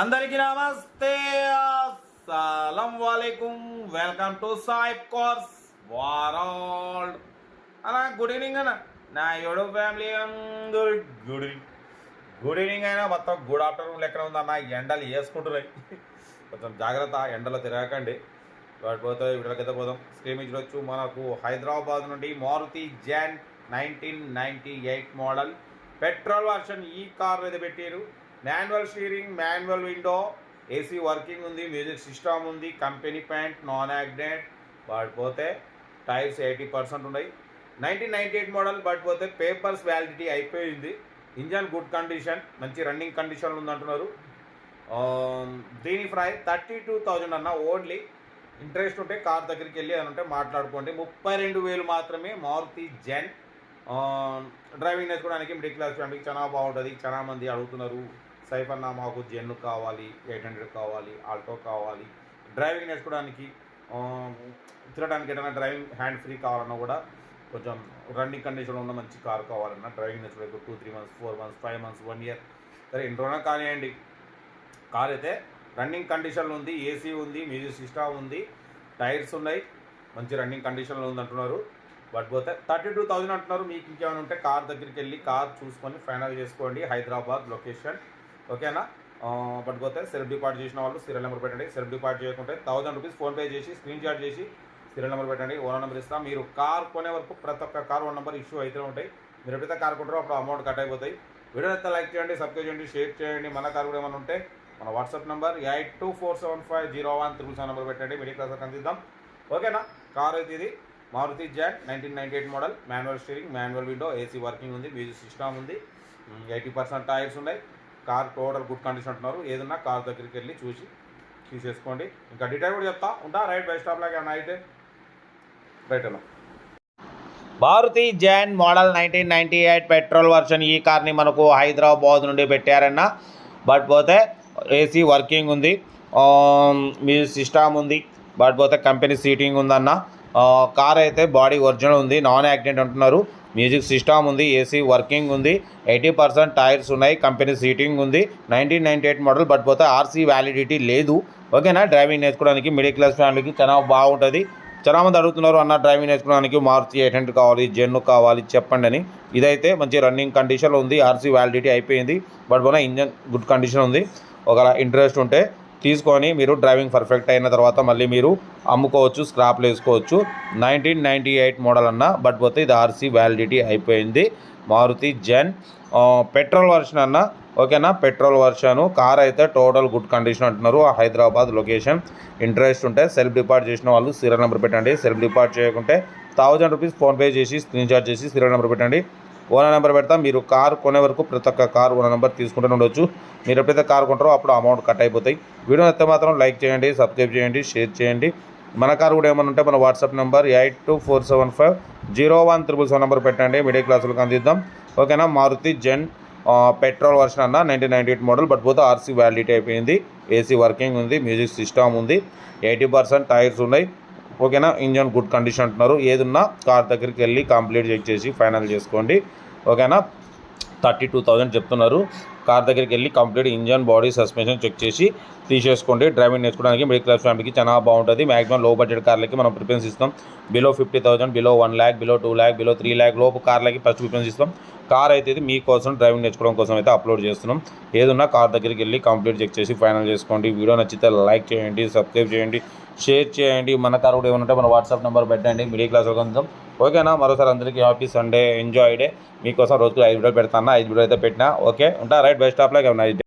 అందరికీ నమస్తే. అస్సలం వాలేకుం. Welcome to Saib course world. అలా గుడ్ ఈవినింగ్ అన్న. నా యోడు ఫ్యామిలీ అందరూ గుడ్ గుడ్ ఈవినింగ్ అయినా మొత్తం గుడ్ ఆఫ్టర్నూన్ లెక్కన ఉందన్న? ఎండలు వేసుకుంటున్నాయి. కొంచెం జాగ్రత్త ఎండలో తిరగకండి. వాటిపోతే కింద పోదాం. స్క్రీన్ చూడొచ్చు మనకు హైదరాబాద్ నుండి Maruti Zen nineteen ninety eight model. Petrol version ఈ కార్ అయితే పెట్టారు. Manual steering manual window AC working ఉంది మ్యూజిక్ సిస్టమ్ ఉంది కంపెనీ ప్యాంట్ నాన్ యాక్సిడెంట్ పడిపోతే టైర్స్ ఎయిటీ పర్సెంట్ ఉన్నాయి. Nineteen ninety eight model but పోతే పేపర్స్ వ్యాలిడిటీ అయిపోయింది. Engine good condition మంచి రన్నింగ్ కండిషన్లో ఉందంటున్నారు దీని ఫ్రై థర్టీ టూ థౌజండ్ అన్న ఓన్లీ ఇంట్రెస్ట్ ఉంటే కార్ దగ్గరికి వెళ్ళి అని ఉంటే మాట్లాడుకోండి. ముప్పై రెండు వేలు మాత్రమే మారుతి జెన్. Um, డ్రైవింగ్ నేర్చుకోవడానికి మిడిల్ క్లాస్ ఫ్యామిలీకి చాలా బాగుంటుంది చాలా మంది అడుగుతున్నారు. సైఫ్ అన్న మాకు జెన్ కావాలి ఎయిట్ హండ్రెడ్ కావాలి ఆల్టో కావాలి. డ్రైవింగ్ నేర్చుకోవడానికి తిరగడానికి ఏదైనా డ్రైవింగ్ హ్యాండ్ ఫ్రీ కావాలన్నా కూడా కొంచెం రన్నింగ్ కండిషన్లో ఉన్న మంచి కార్ కావాలన్నా డ్రైవింగ్ నేర్చుకోవడానికి two three months four months five months one year. సరే ఇంట్లోనే కానివ్వండి. కార్ అయితే రన్నింగ్ కండిషన్లో ఉంది ఏసీ ఉంది మ్యూజిక్ సిస్టమ్ ఉంది టైర్స్ ఉన్నాయి. మంచి రన్నింగ్ కండిషన్లో ఉంది అంటున్నారు. బట్ పోతే థర్టీ టూ థౌజండ్ అంటున్నారు. మీకు ఇంకేమైనా ఉంటే కార్ దగ్గరికి వెళ్ళి కార్ చూసుకొని ఫైనల్ చేసుకోండి. హైదరాబాద్ లొకేషన్ ఓకేనా? ఆ, పోతే సెల్ఫ్ డిపాజిట్ చేసిన వాళ్ళు సీరియల్ నెంబర్ పెట్టండి. సెల్ఫ్ డిపార్ట్ చేయకుంటే థౌసండ్ రూపీస్ ఫోన్పే చేసి స్క్రీన్ షాట్ చేసి సీరియల్ నెంబర్ పెట్టండి. ఓనర్ నెంబర్ ఇస్తాం. మీరు కార్ కొనే వరకు ప్రతి ఒక్క కార్ ఓన్ నెంబర్ ఇష్యూ అయితే ఉంటాయి. మీరు ఎప్పుడైతే కార్ కొంటారో అప్పుడు అమౌంట్ కట్ అయిపోతాయి. వీడియో అయితే లైక్ చేయండి సబ్స్క్రైబ్ చేయండి షేర్ చేయండి. మన కార్ కూడా ఏమైనా ఉంటే మన WhatsApp number eight two four seven five zero one triple seven number పెట్టండి. మిడిల్ క్లాస్ అందిద్దాం. ఓకేనా? కార్ అయితే ఇది Maruti Zen nineteen ninety eight model manual steering manual window AC working ఉంది మ్యూజిక్ సిస్టమ్ ఉంది. ఎయిటీ పర్సెంట్ టైర్స్ ఉన్నాయి. Car total good condition అంటున్నారు. ఏదన్నా కార్ దగ్గరికి వెళ్ళి చూసి తీసేసుకోండి. ఇంకా డీటెయిల్ కూడా చెప్తా. ఉంటా రైట్ బై స్టాప్ లాగా అయితే రైట్ అన్న. Maruti zen model nineteen ninety eight petrol version ఈ కార్ని మనకు హైదరాబాద్ నుండి పెట్టారన్న. బట్ పోతే ఏసీ వర్కింగ్ ఉంది. మీ సిస్టమ్ ఉంది. బట్ పోతే కంపెనీ సీటింగ్ ఉందన్న. కార్ అయితే బాడీ ఒరిజినల్ ఉంది. నాన్ యాక్సిడెంట్ అంటున్నారు. మ్యూజిక్ సిస్టమ్ ఉంది ఏసీ వర్కింగ్ ఉంది ఎయిటీ పర్సెంట్ టైర్స్ ఉన్నాయి కంపెనీ సీటింగ్ ఉంది nineteen ninety eight model but పోతే ఆర్సీ వ్యాలిడిటీ లేదు. ఓకేనా? డ్రైవింగ్ నేర్చుకోవడానికి మిడిల్ క్లాస్ ఫ్యామిలీకి చాలా బాగుంటుంది. చాలా మంది అడుగుతున్నారు అన్న డ్రైవింగ్ నేర్చుకోవడానికి మారుతి ఎయిట్ హండ్రెడ్ కావాలి జెన్ను కావాలి చెప్పండి అని. ఇదైతే మంచి రన్నింగ్ కండిషన్లో ఉంది ఆర్సీ వ్యాలిడిటీ అయిపోయింది బట్ పోనా ఇంజన్ గుడ్ కండిషన్ ఉంది. ఒకవేళ ఇంట్రెస్ట్ ఉంటే తీసుకొని మీరు డ్రైవింగ్ పర్ఫెక్ట్ అయిన తర్వాత మళ్ళీ మీరు అమ్ముకోవచ్చు స్క్రాప్లు వేసుకోవచ్చు. నైన్టీన్ నైంటీ ఎయిట్ మోడల్ అన్న బట్ పోతే ఇది ఆర్సీ వ్యాలిడిటీ అయిపోయింది. మారుతి జెన్ పెట్రోల్ వర్షన్ అన్న ఓకేనా పెట్రోల్ వర్షను కార్ అయితే టోటల్ గుడ్ కండిషన్ అంటున్నారు. హైదరాబాద్ లొకేషన్ ఇంట్రెస్ట్ ఉంటే సెల్ఫ్ డిపార్ట్ చేసిన వాళ్ళు సీరియల్ నెంబర్ పెట్టండి. సెల్ఫ్ డిపార్ట్ చేయకుంటే థౌజండ్ రూపీస్ ఫోన్పే చేసి స్క్రీన్ షాట్ చేసి సీరియల్ నెంబర్ పెట్టండి. ఓనర్ నెంబర్ పెడతాం మీరు కార్ కొనే వరకు ప్రతి ఒక్క కార్ ఓనర్ నెంబర్ తీసుకుంటూనే ఉండొచ్చు. మీరు ఎప్పుడైతే కార్ కొంటారో అప్పుడు అమౌంట్ కట్ అయిపోతాయి. వీడియో అయితే మాత్రం లైక్ చేయండి సబ్స్క్రైబ్ చేయండి షేర్ చేయండి. మన కార్ కూడా ఏమైనా ఉంటే మన WhatsApp number eight two four seven five zero one triple seven number పెట్టండి. మిడిల్ క్లాసులకు అందిద్దాం. ఓకేనా? మారుతి జెన్ పెట్రోల్ వర్షన్ అన్న nineteen ninety eight model but పోతే ఆర్సీ వ్యాలిడిటీ అయిపోయింది. ఏసీ వర్కింగ్ ఉంది మ్యూజిక్ సిస్టమ్ ఉంది. ఎయిటీ పర్సెంట్ టైర్స్ ఉన్నాయి. ఓకేనా? ఇంజన్ గుడ్ కండిషన్ అంటున్నారు. ఏదున్నా కార్ దగ్గరికి వెళ్ళి కంప్లీట్ చెక్ చేసి ఫైనల్ చేసుకోండి. ఓకేనా? థర్టీ టూ థౌజండ్ చెప్తున్నారు. కార్ దగ్గరికి వెళ్ళి complete engine body suspension check చేసి తీసేసుకోండి. డ్రైవింగ్ నేర్చుకోవడానికి మిడిల్ క్లాస్ ఫ్యామిలీకి చాలా బాగుంటుంది. మాక్సిమం లో బడ్జెట్ కార్లకి మనం ప్రిఫరెన్స్ ఇస్తాం. Below fifty thousand below one lakh below two lakh below three lakh లోపు కార్లకి ఫస్ట్ ప్రిఫరెన్స్ ఇస్తాం. కార్ అయితే మీకోసం డ్రైవింగ్ నేర్చుకోవడం కోసం అయితే అప్లోడ్ చేస్తున్నాం. ఏదన్నా కార్ దగ్గరికి వెళ్ళి కంప్లీట్ చెక్ చేసి ఫైనల్ చేసుకోండి. వీడియో నచ్చితే లైక్ చేయండి సబ్స్క్రైబ్ చేయండి. షేర్ చేయండి. మన కార్ కూడా ఏమంటే మన వాట్సాప్ నెంబర్ పెట్టండి. మిడిల్ క్లాస్ కొంచెం ఓకేనా? మరోసారి అందరికీ హ్యాపీ సండే. Enjoy day. మీకోసం రోజుకు ఐదు వీడియోలు పెడతాను? ఐదు వీడియో అయితే పెట్టినా? ఓకే? ఉంటా? Right? Best of luck. Nice